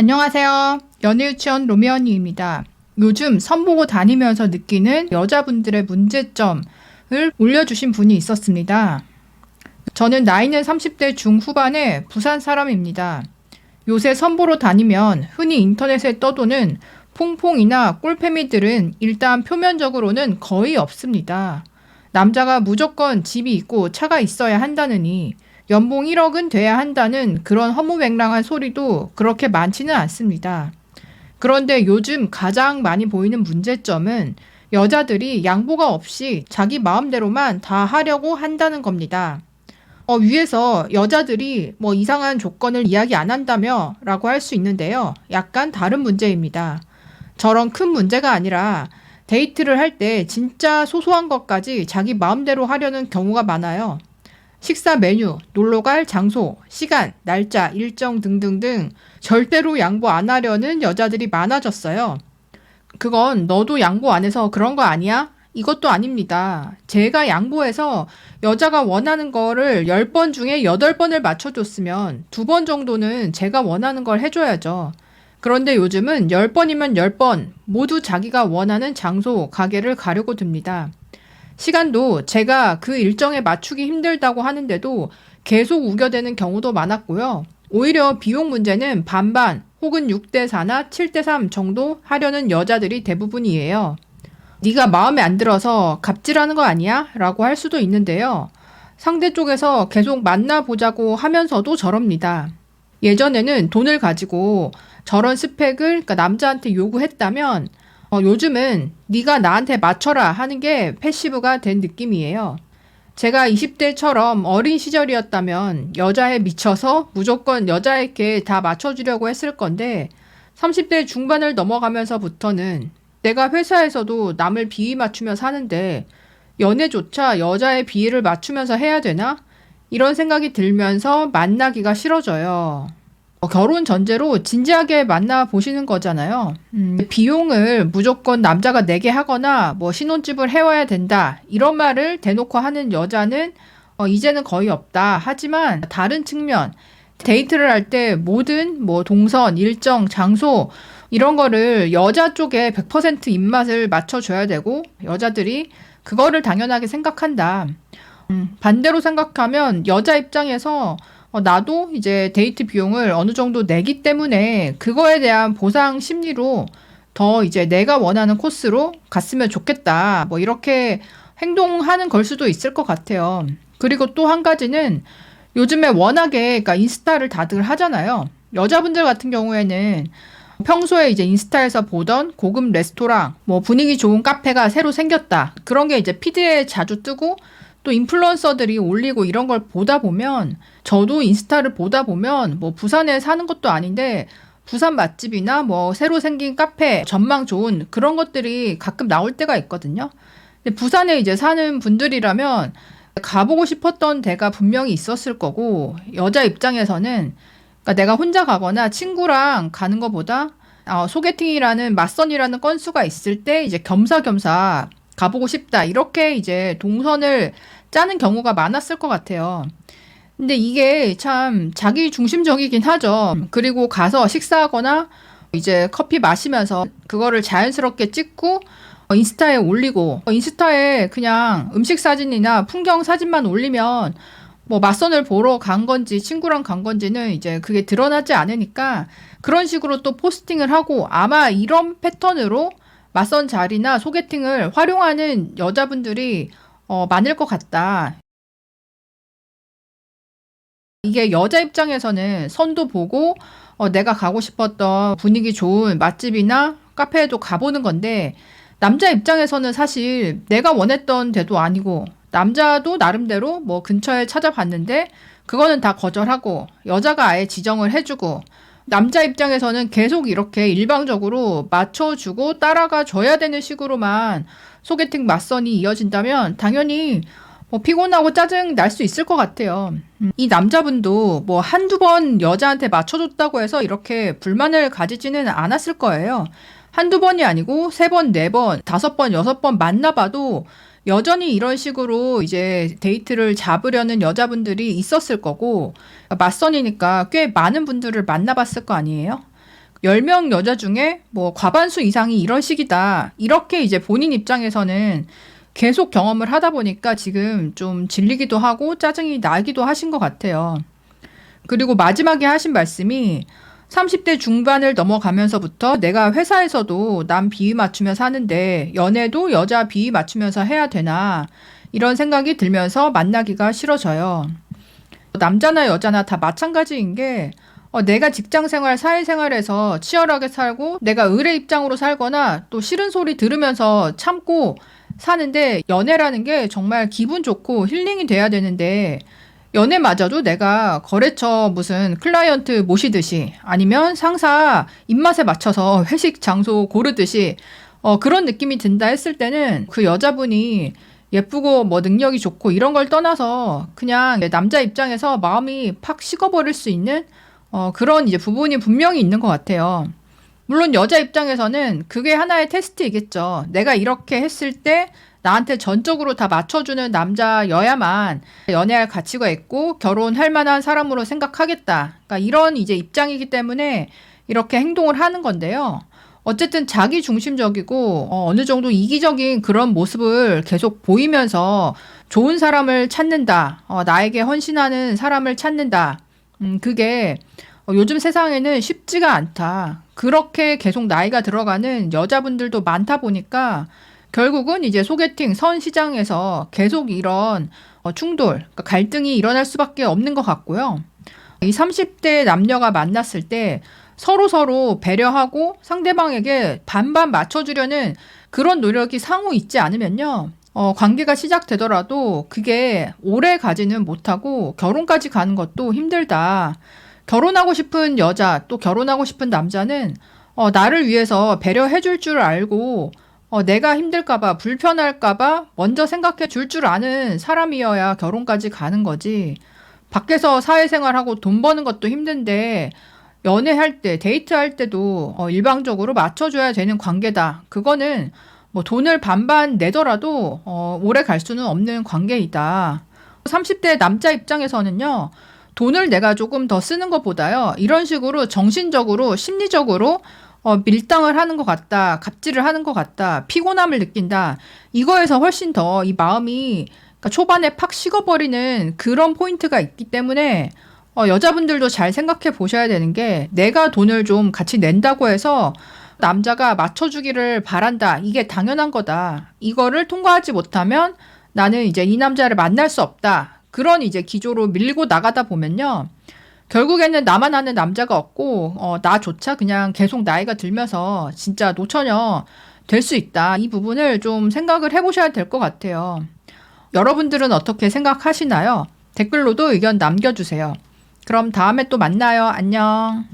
안녕하세요. 연애유치원 로미언니입니다. 요즘 선보고 다니면서 느끼는 여자분들의 문제점을 올려주신 분이 있었습니다. 저는 나이는 30대 중후반의 부산 사람입니다. 요새 선보러 다니면 흔히 인터넷에 떠도는 퐁퐁이나 꿀패미들은 일단 표면적으로는 거의 없습니다. 남자가 무조건 집이 있고 차가 있어야 한다느니 연봉 1억은 돼야 한다는 그런 허무맹랑한 소리도 그렇게 많지는 않습니다. 그런데 요즘 가장 많이 보이는 문제점은 여자들이 양보가 없이 자기 마음대로만 다 하려고 한다는 겁니다. 어, 위에서 여자들이 뭐 이상한 조건을 이야기 안 한다며 라고 할 수 있는데요. 약간 다른 문제입니다. 저런 큰 문제가 아니라 데이트를 할 때 진짜 소소한 것까지 자기 마음대로 하려는 경우가 많아요. 식사 메뉴, 놀러 갈 장소, 시간, 날짜, 일정 등등등 절대로 양보 안 하려는 여자들이 많아졌어요. 그건 너도 양보 안 해서 그런 거 아니야? 이것도 아닙니다. 제가 양보해서 여자가 원하는 거를 10번 중에 8번을 맞춰줬으면 두번 정도는 제가 원하는 걸 해줘야죠. 그런데 요즘은 10번이면 10번 모두 자기가 원하는 장소, 가게를 가려고 듭니다. 시간도 제가 그 일정에 맞추기 힘들다고 하는데도 계속 우겨대는 경우도 많았고요. 오히려 비용 문제는 반반 혹은 6대4나 7대3 정도 하려는 여자들이 대부분이에요. 네가 마음에 안 들어서 갑질하는 거 아니야? 라고 할 수도 있는데요. 상대 쪽에서 계속 만나보자고 하면서도 저럽니다. 예전에는 돈을 가지고 저런 스펙을 그러니까 남자한테 요구했다면 어, 요즘은 네가 나한테 맞춰라 하는 게 패시브가 된 느낌이에요. 제가 20대처럼 어린 시절이었다면 여자에 미쳐서 무조건 여자에게 다 맞춰주려고 했을 건데 30대 중반을 넘어가면서부터는 내가 회사에서도 남을 비위 맞추며 사는데 연애조차 여자의 비위를 맞추면서 해야 되나? 이런 생각이 들면서 만나기가 싫어져요. 어, 결혼 전제로 진지하게 만나 보시는 거잖아요. 음, 비용을 무조건 남자가 내게 하거나 뭐 신혼집을 해와야 된다 이런 말을 대놓고 하는 여자는 어, 이제는 거의 없다. 하지만 다른 측면 데이트를 할 때 모든 뭐 동선, 일정, 장소 이런 거를 여자 쪽에 100% 입맛을 맞춰줘야 되고 여자들이 그거를 당연하게 생각한다. 음, 반대로 생각하면 여자 입장에서 어, 나도 이제 데이트 비용을 어느 정도 내기 때문에 그거에 대한 보상 심리로 더 이제 내가 원하는 코스로 갔으면 좋겠다. 뭐 이렇게 행동하는 걸 수도 있을 것 같아요. 그리고 또 한 가지는 요즘에 워낙에 그러니까 인스타를 다들 하잖아요. 여자분들 같은 경우에는 평소에 이제 인스타에서 보던 고급 레스토랑, 뭐 분위기 좋은 카페가 새로 생겼다. 그런 게 이제 피드에 자주 뜨고 또 인플루언서들이 올리고 이런 걸 보다 보면 저도 인스타를 보다 보면 뭐 부산에 사는 것도 아닌데 부산 맛집이나 뭐 새로 생긴 카페 전망 좋은 그런 것들이 가끔 나올 때가 있거든요. 근데 부산에 이제 사는 분들이라면 가보고 싶었던 데가 분명히 있었을 거고 여자 입장에서는 그러니까 내가 혼자 가거나 친구랑 가는 것보다 어, 소개팅이라는 맞선이라는 건수가 있을 때 이제 겸사겸사 가보고 싶다 이렇게 이제 동선을 짜는 경우가 많았을 것 같아요. 근데 이게 참 자기 중심적이긴 하죠. 그리고 가서 식사하거나 이제 커피 마시면서 그거를 자연스럽게 찍고 어, 인스타에 올리고 어, 인스타에 그냥 음식 사진이나 풍경 사진만 올리면 뭐 맞선을 보러 간 건지 친구랑 간 건지는 이제 그게 드러나지 않으니까 그런 식으로 또 포스팅을 하고 아마 이런 패턴으로 맞선 자리나 소개팅을 활용하는 여자분들이 어, 많을 것 같다. 이게 여자 입장에서는 선도 보고 어, 내가 가고 싶었던 분위기 좋은 맛집이나 카페에도 가보는 건데 남자 입장에서는 사실 내가 원했던 데도 아니고 남자도 나름대로 뭐 근처에 찾아봤는데 그거는 다 거절하고 여자가 아예 지정을 해주고 남자 입장에서는 계속 이렇게 일방적으로 맞춰주고 따라가 줘야 되는 식으로만 소개팅 맞선이 이어진다면 당연히 뭐 피곤하고 짜증 날 수 있을 것 같아요. 음, 이 남자분도 뭐 한두 번 여자한테 맞춰줬다고 해서 이렇게 불만을 가지지는 않았을 거예요. 한두 번이 아니고 세 번, 네 번, 다섯 번, 여섯 번 만나봐도 여전히 이런 식으로 이제 데이트를 잡으려는 여자분들이 있었을 거고 맞선이니까 꽤 많은 분들을 만나봤을 거 아니에요. 10명 여자 중에 뭐 과반수 이상이 이런 식이다. 이렇게 이제 본인 입장에서는 계속 경험을 하다 보니까 지금 좀 질리기도 하고 짜증이 나기도 하신 것 같아요. 그리고 마지막에 하신 말씀이 30대 중반을 넘어가면서부터 내가 회사에서도 남 비위 맞추면서 하는데 연애도 여자 비위 맞추면서 해야 되나 이런 생각이 들면서 만나기가 싫어져요. 남자나 여자나 다 마찬가지인 게 어, 내가 직장 생활, 사회 생활에서 치열하게 살고 내가 의뢰 입장으로 살거나 또 싫은 소리 들으면서 참고 사는데 연애라는 게 정말 기분 좋고 힐링이 돼야 되는데 연애마저도 내가 거래처 무슨 클라이언트 모시듯이 아니면 상사 입맛에 맞춰서 회식 장소 고르듯이 어, 그런 느낌이 든다 했을 때는 그 여자분이 예쁘고 뭐 능력이 좋고 이런 걸 떠나서 그냥 남자 입장에서 마음이 팍 식어버릴 수 있는 어, 그런 이제 부분이 분명히 있는 것 같아요. 물론 여자 입장에서는 그게 하나의 테스트이겠죠. 내가 이렇게 했을 때 나한테 전적으로 다 맞춰주는 남자여야만 연애할 가치가 있고 결혼할 만한 사람으로 생각하겠다. 그러니까 이런 이제 입장이기 때문에 이렇게 행동을 하는 건데요. 어쨌든 자기 중심적이고 어, 느 정도 이기적인 그런 모습을 계속 보이면서 좋은 사람을 찾는다. 어, 나에게 헌신하는 사람을 찾는다. 음, 그게 어, 요즘 세상에는 쉽지가 않다. 그렇게 계속 나이가 들어가는 여자분들도 많다 보니까 결국은 이제 소개팅 선 시장에서 계속 이런 어, 충돌, 그러니까 갈등이 일어날 수밖에 없는 것 같고요. 이 30대 남녀가 만났을 때 서로 서로 배려하고 상대방에게 반반 맞춰주려는 그런 노력이 상호 있지 않으면요. 어, 관계가 시작되더라도 그게 오래 가지는 못하고 결혼까지 가는 것도 힘들다. 결혼하고 싶은 여자 또 결혼하고 싶은 남자는 어, 나를 위해서 배려해 줄 줄 알고 어, 내가 힘들까봐 불편할까봐 먼저 생각해 줄 줄 아는 사람이어야 결혼까지 가는 거지. 밖에서 사회생활하고 돈 버는 것도 힘든데 연애할 때, 데이트할 때도 어, 일방적으로 맞춰줘야 되는 관계다. 그거는 뭐 돈을 반반 내더라도 어, 오래 갈 수는 없는 관계이다. 30대 남자 입장에서는요, 돈을 내가 조금 더 쓰는 것보다요, 이런 식으로 정신적으로, 심리적으로 어, 밀당을 하는 것 같다, 갑질을 하는 것 같다, 피곤함을 느낀다. 이거에서 훨씬 더 이 마음이 그러니까 초반에 팍 식어버리는 그런 포인트가 있기 때문에 어, 여자분들도 잘 생각해 보셔야 되는 게 내가 돈을 좀 같이 낸다고 해서 남자가 맞춰주기를 바란다. 이게 당연한 거다. 이거를 통과하지 못하면 나는 이제 이 남자를 만날 수 없다. 그런 이제 기조로 밀고 나가다 보면요. 결국에는 나만 아는 남자가 없고, 어, 나조차 그냥 계속 나이가 들면서 진짜 노처녀 될 수 있다. 이 부분을 좀 생각을 해보셔야 될 것 같아요. 여러분들은 어떻게 생각하시나요? 댓글로도 의견 남겨주세요. 그럼 다음에 또 만나요. 안녕.